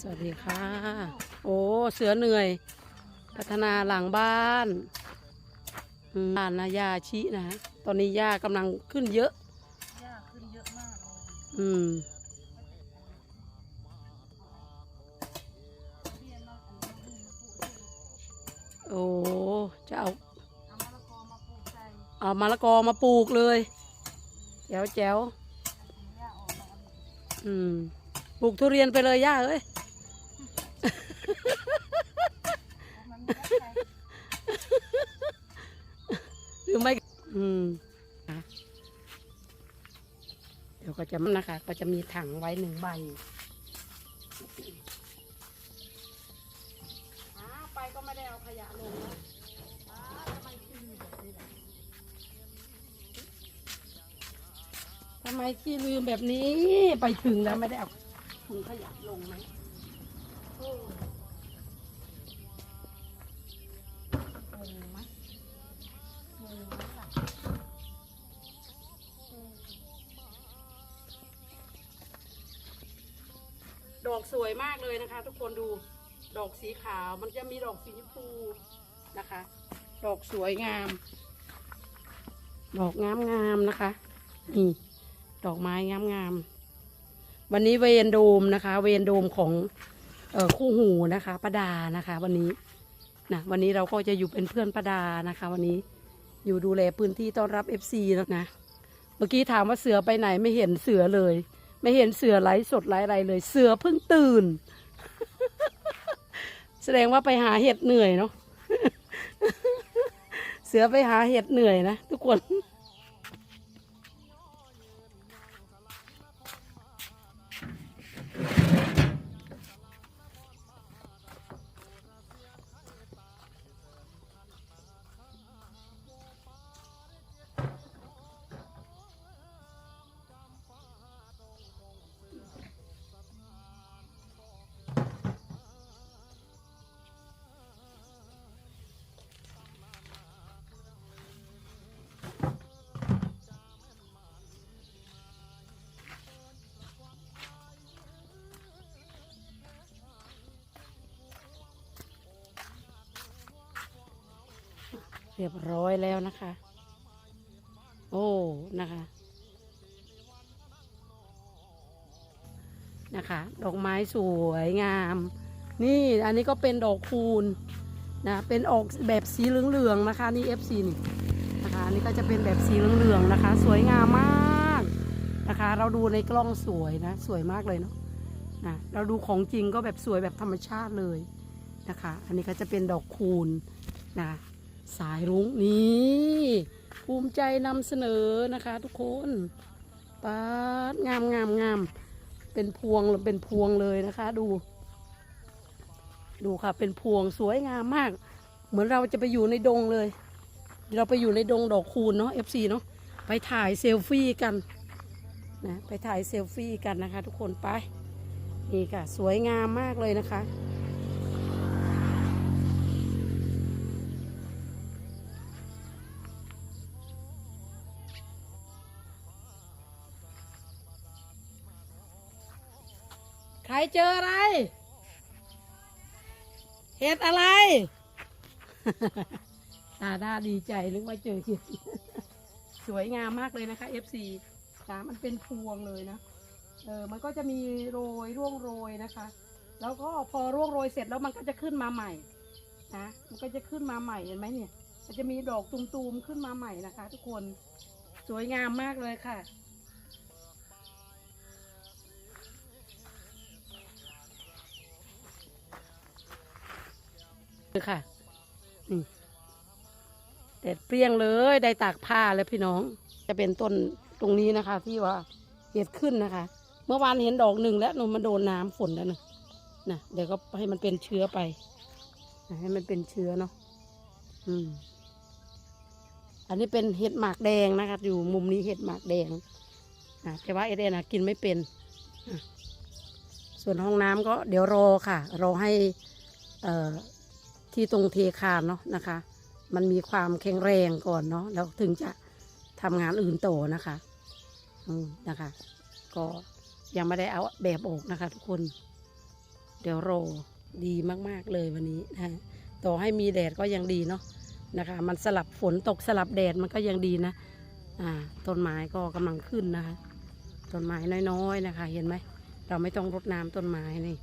สวัสดีค่ะ โอ้ เสือเหนื่อย พัฒนาหลังบ้านอืมบ้านนะยาชินะฮะตอนนี้หญ้ากำลังขึ้นเยอะ หญ้าขึ้นเยอะมากเลยอืม เรียนเราอันนี้ดูนะปลูกเองโอ้จะเอาเอามะละกอมาปลูกใส่เอามะละกอมาปลูกเลยแจ๋วแจ๋วหญ้าออกมาอันนี้อืมปลูกทุเรียนไปเลยย่าเอ้ย อืมอะเดี๋ยวก็จะนะคะ ก็จะมีถังไว้หนึ่งใบไปก็ไม่ได้เอาขยะลงนะทำไมขี้ลืมแบบนี้ล่ะทำไมขี้ลืมแบบนี้ไปถึงแล้วไม่ได้เอาถุงขยะลงไหมโอ้งงไหมงงไหมล่ะ ดอกสวยมากเลยนะคะ ทุกคนดูดอกสีขาวมันจะมีดอกสีชมพูนะคะ ดอกสวยงาม ดอกงามงามนะคะนี่ดอกไม้งามงามวันนี้เวนโดมนะคะ เวนโดมของเออคู่หูนะคะประดานะคะ วันนี้นะวันนี้เราก็จะอยู่เป็นเพื่อนประดานะคะ วันนี้อยู่ดูแลพื้นที่ต้อนรับ FC แล้วนะเมื่อกี้ถามว่าเสือไปไหนไม่เห็นเสือเลย ไม่เห็นเสือไลฟ์สดไลฟ์อะไรเลย เสือเพิ่งตื่น แสดงว่าไปหาเห็ดเหนื่อยเนาะเสือไปหาเห็ดเหนื่อยนะทุกคน เรียบร้อยแล้วนะคะ โอ้นะคะ นะคะ ดอกไม้สวยงาม นี่อันนี้ก็เป็นดอกคูณนะเป็นออกแบบสีเหลืองๆนะคะ นี่ FC นี่นะคะอันนี้ก็จะเป็นแบบสีเหลืองๆนะคะ สวยงามมากนะคะ เราดูในกล้องสวยนะ สวยมากเลยเนาะนะเราดูของจริงก็แบบสวยแบบธรรมชาติเลยนะคะ อันนี้ก็จะเป็นดอกคูณนะ สายรุ้งนี่ภูมิใจนำเสนอนะคะทุกคนป๊าดงามงามงามเป็นพวงเป็นพวงเลยนะคะ ดู ดูค่ะ เป็นพวงสวยงามมาก เหมือนเราจะไปอยู่ในดงเลย เราไปอยู่ในดงดอกคูณเนาะ FC เนาะไปถ่ายเซลฟี่กันนะไปถ่ายเซลฟี่กันนะคะ ทุกคนไปนี่ค่ะ สวยงามมากเลยนะคะ ใครเจออะไร เห็ดอะไร ตาด้าดีใจนึกว่าเจอเห็ดสวยงามมากเลยนะคะ FC ตามันเป็นพวงเลยนะ เออ มันก็จะมีโรยร่วงโรยนะคะ แล้วก็พอร่วงโรยเสร็จแล้วมันก็จะขึ้นมาใหม่นะ มันก็จะขึ้นมาใหม่เห็นไหมเนี่ย มันจะมีดอกตุมๆขึ้นมาใหม่นะคะ ทุกคน สวยงามมากเลยค่ะ คือค่ะนี่เด็ดเปรี้ยงเลยได้ตากผ้าแล้วพี่น้อง จะเป็นต้นตรงนี้นะคะ ที่ว่าเห็ดขึ้นนะคะ เมื่อวานเห็นดอกหนึ่งแล้วหนูมาโดนน้ำฝนแล้วนะนะเดี๋ยวก็ให้มันเป็นเชื้อไปนะให้มันเป็นเชื้อเนาะอืม อันนี้เป็นเห็ดหมากแดงนะคะ อยู่มุมนี้เห็ดหมากแดงนะแต่ว่าเอเดนนะกินไม่เป็นอะส่วนห้องน้ำก็เดี๋ยวรอค่ะ รอให้ เอ่อ ที่ตรงเทคานเนาะนะคะ มันมีความแข็งแรงก่อนเนาะแล้วถึงจะทำงานอื่นโตนะคะอืมนะคะ ก็ยังไม่ได้เอาแบบออกนะคะ ทุกคน เดี๋ยวรอดีมาก ๆ เลยวันนี้นะต่อให้มีแดดก็ยังดีเนาะนะคะ มันสลับฝนตกสลับแดดมันก็ยังดีนะ อ่า ต้นไม้ก็กำลังขึ้นนะคะ ต้นไม้น้อยๆนะคะ เห็นไหม เราไม่ต้องรดน้ำต้นไม้นี่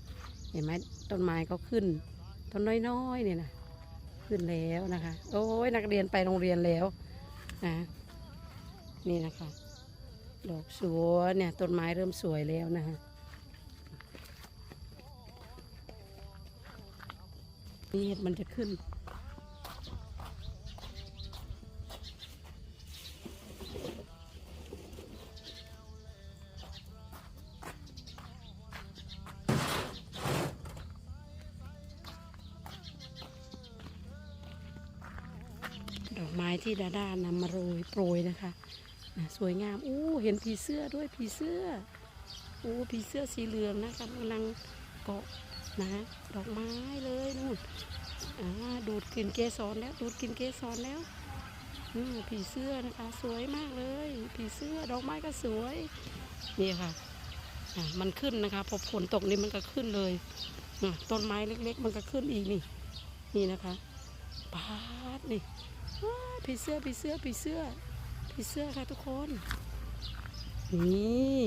เห็นไหมต้นไม้ก็ขึ้น ต้นน้อยๆเนี่ยนะขึ้นแล้วนะคะ โอ้ยนักเรียนไปโรงเรียนแล้วนะนี่นะคะดอกสวยเนี่ยต้นไม้เริ่มสวยแล้วนะคะนี่มันจะขึ้น ที่ดาด้านำมาโรยโปรยนะคะนะสวยงามอู้เห็นผีเสื้อด้วยผีเสื้อโอ้ผีเสื้อสีเหลืองนะคะกำลังเกาะนะดอกไม้เลยนู่นอ่าดูดกลิ่นเกสรแล้วดูดกลิ่นเกสรแล้วอืผีเสื้อนะคะสวยมากเลย ผีเสื้อดอกไม้ก็สวยนี่ค่ะอ่ามันขึ้นนะคะพอฝนตกนี่มันก็ขึ้นเลยอะต้นไม้เล็ก ๆ มันก็ขึ้นอีกนี่ นี่นะคะปาดนี่ ผีเสื้อผีเสื้อผีเสื้อผีเสื้อค่ะทุกคน นี่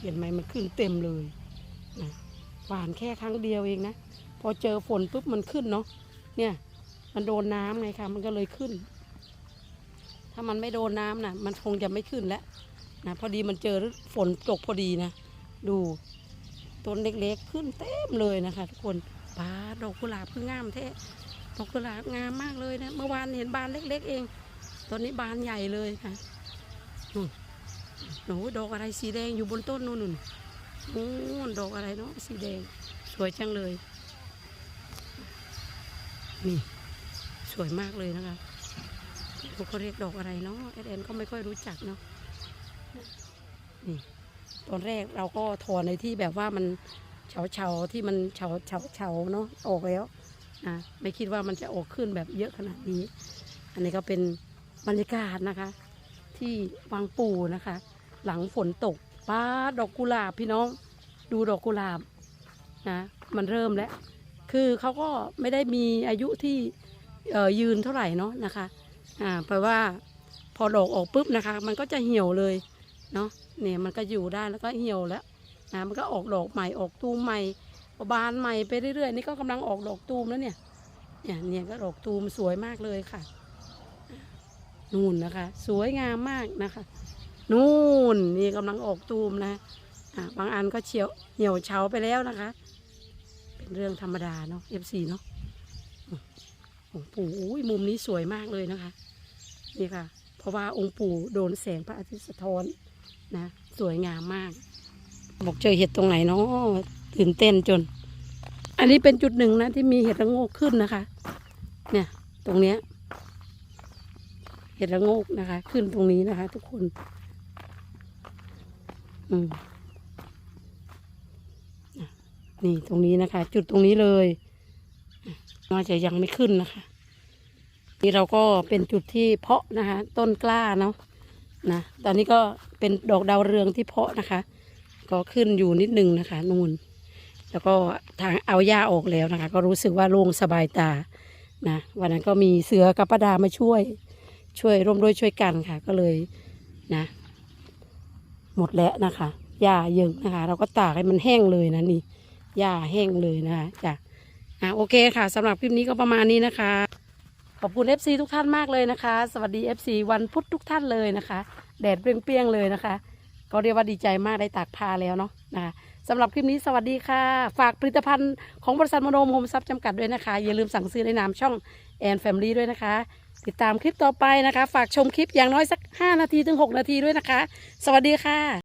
เห็นไหมมันขึ้นเต็มเลยนะหวานแค่ครั้งเดียวเองนะ พอเจอฝนปุ๊บมันขึ้นเนาะเนี่ย มันโดนน้ำไงคะมันก็เลยขึ้น ถ้ามันไม่โดนน้ำนะมันคงจะไม่ขึ้นแล้วนะพอดีมันเจอฝนตกพอดีนะ ดูต้นเล็กๆขึ้นเต็มเลยนะคะ ทุกคนปาดดอกกุหลาบคืองามแท้ ดอกกุหลาบงามมากเลยนะ เมื่อวานเห็นบานเล็ก ๆ เอง ตอนนี้บานใหญ่เลยค่ะนู่นโอ้โหดอกอะไรสีแดงอยู่บนต้นนู่นนู่นโอ้ดอกอะไรเนาะสีแดง สวยจังเลย นี่ สวยมากเลยนะคะเขาเรียกดอกอะไรเนาะแอดแอนก็ไม่ค่อยรู้จักเนาะนี่ตอนแรกเราก็ถอนในที่แบบว่ามันเฉาเฉาที่มันเฉาเฉาเฉาเนาะออกแล้ว อะไม่คิดว่ามันจะออกขึ้นแบบเยอะขนาดนี้ อันนี้ก็เป็นบรรยากาศนะคะ ที่วังปู่นะคะ หลังฝนตกป้าดอกกุหลาบพี่น้องดูดอกกุหลาบนะมันเริ่มแล้ว คือเขาก็ไม่ได้มีอายุที่ยืนเท่าไหร่เนาะนะคะอ่าแปลว่าพอดอกออกปุ๊บนะคะ มันก็จะเหี่ยวเลยเนาะเนี่ยมันก็อยู่ได้แล้วก็เหี่ยวแล้วนะมันก็ออกดอกใหม่ออกตูมใหม่ บานใหม่ไปเรื่อยๆ นี่ก็กำลังออกดอกตูมแล้วเนี่ย เนี่ยเนี่ยก็ดอกตูมสวยมากเลยค่ะ นู่นนะคะ สวยงามมากนะคะ นู่นนี่กำลังออกตูมนะะบางอันก็เฉียวเหี่ยวเฉาไปแล้วนะคะ เป็นเรื่องธรรมดาเนาะ F4 เนาะองค์ปู่อุ้ยมุมนี้สวยมากเลยนะคะ นี่ค่ะ เพราะว่าองค์ปู่โดนแสงพระอาทิตย์สะท้อนนะ สวยงามมาก บอกเจอเห็ดตรงไหนเนาะ ตื่นเต้นจน อันนี้เป็นจุดหนึ่งนะที่มีเห็ดระโงกขึ้นนะคะ เนี่ย ตรงเนี้ย เห็ดระโงกนะคะ ขึ้นตรงนี้นะคะ ทุกคน อืมนี่ตรงนี้นะคะ จุดตรงนี้เลยน่าจะยังไม่ขึ้นนะคะ นี่เราก็เป็นจุดที่เพาะนะคะ ต้นกล้าเนาะนะตอนนี้ก็เป็นดอกดาวเรืองที่เพาะนะคะ ก็ขึ้นอยู่นิดนึงนะคะ นู่น แล้วก็ทางเอาหญ้าออกแล้วนะคะ ก็รู้สึกว่าโล่งสบายตานะวันนั้นก็มีเสือกับปดามาช่วย ช่วยร่วมด้วยช่วยกันค่ะ ก็เลยนะ หมดแล้วนะคะหญ้าเยิงนะคะ เราก็ตากให้มันแห้งเลยนะนี่หญ้าแห้งเลยนะคะจ้ะอะโอเคค่ะสำหรับคลิปนี้ก็ประมาณนี้นะคะ ขอบคุณ FC ทุกท่านมากเลยนะคะ สวัสดี FC วันพุธทุกท่านเลยนะคะ แดดเปรี้ยงๆเลยนะคะ ก็เรียกว่าดีใจมากได้ตากผ้าแล้วเนาะนะคะ สำหรับคลิปนี้สวัสดีค่ะ ฝากผลิตภัณฑ์ของบริษัทมโนมโฮมซับจำกัดด้วยนะคะ อย่าลืมสั่งซื้อในนามช่องแอนแฟมลี่ด้วยนะคะ ติดตามคลิปต่อไปนะคะ ฝากชมคลิปอย่างน้อยสัก 5 นาทีถึง 6 นาทีด้วยนะคะ สวัสดีค่ะ